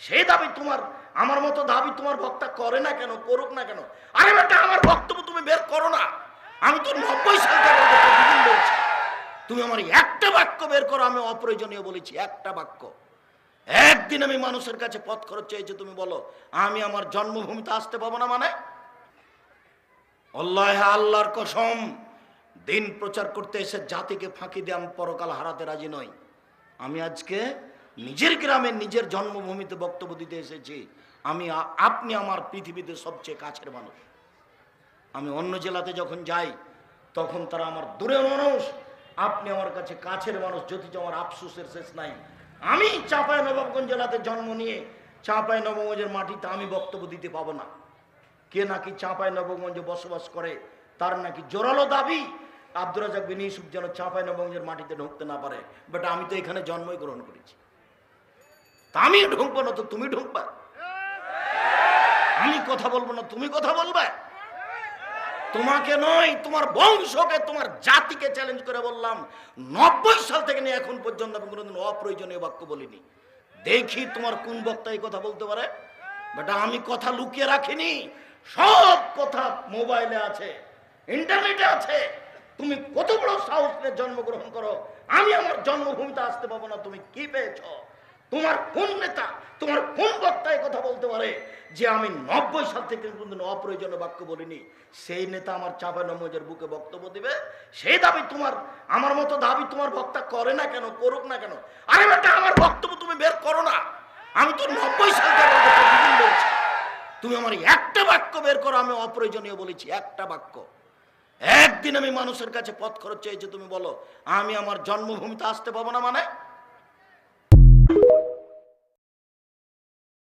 সেই দাবি তোমার, আমার মতো দাবি তোমার বক্তা করে না কেন, করুক না কেন? আরে বেটা, আমার বক্তব্য তুমি বের করো না। আমি তো নব্বই সাল বলছি। তুমি আমার একটা বাক্য বের করো, আমি অপ্রয়োজনীয় বলেছি, একটা বাক্য। একদিন আমি মানুষের কাছে পথ খরচ চেয়েছি তুমি বলো, আমি আমার জন্মভূমিতে আসতে পাবো না মানে? অল্লাহ আল্লাহর কসম, দিন প্রচার করতে এসে জাতিকে ফাঁকি দিয়ে আমি পরকাল হারাতে রাজি নই। আমি আজকে নিজের গ্রামে নিজের জন্মভূমিতে বক্তব্য দিতে এসেছি, আমি আপনি আমার পৃথিবীতে সবচেয়ে কাছের মানুষ। আমি অন্য জেলাতে যখন যাই, তখন তারা আমার দূরের মানুষ, আপনি আমার কাছে কাছের মানুষ যদি আমার আফসোসের শেষ নাই। আমি চাঁপাই নবাবগঞ্জ জেলাতে জন্ম নিয়ে, চাঁপাই নবাবগঞ্জের মাটিতে আমি বক্তব্য দিতে পাবো না। কে নাকি চাঁপাই নবগঞ্জে বসবাস করে, তার নাকি জোরালো দাবি, আব্দুর রাজাক বিন যেন চাঁপাই নবগঞ্জের মাটিতে ঢুকতে না পারে। বাট আমি তো এখানে জন্মই গ্রহণ করেছি। আমি ঢুকবো না তো তুমি ঢুকবা। আমি কথা বলব না, তুমি কথা বলবে। তোমাকে নয়, তোমার বংশকে, তোমার জাতিকে চ্যালেঞ্জ করে বললাম। নব্বই সাল থেকে নিয়ে এখন পর্যন্ত আমি কোনোদিন অপ্রয়োজনীয় বাক্য বলিনি। দেখি তোমার কোন বক্তা এই কথা বলতে পারে। বাট, আমি কথা লুকিয়ে রাখিনি। সব কথা মোবাইলে আছে, ইন্টারনেটে আছে। তুমি কত বড় সাহস নিয়ে জন্মগ্রহণ করো। আমি আমার জন্মভূমিতে আসতে পাবো না, তুমি কি পেয়েছ? তোমার কোন নেতা, তোমার কোন বক্তা এই কথা বলতে পারে যে আমি নব্বই সাল থেকে কোনদিন অপ্রয়োজনীয় বাক্য বলিনি? সেই নেতা আমার চাপা নমজের বুকে বক্তব্য দিবে। সেই দাবি তোমার, আমার মতো দাবি তোমার বক্তা করে না কেন, করুক না কেন? আরে বেটা, আমার বক্তব্য তুমি বের করো না। আমি তো নব্বই সাল থেকে তুমি আমার একটা বাক্য বের করো, আমি অপ্রয়োজনীয় বলেছি, একটা বাক্য। একদিন আমি মানুষের কাছে পথ খরচ চেয়েছি তুমি বলো, আমি আমার জন্মভূমিতে আসতে পাবো না মানে?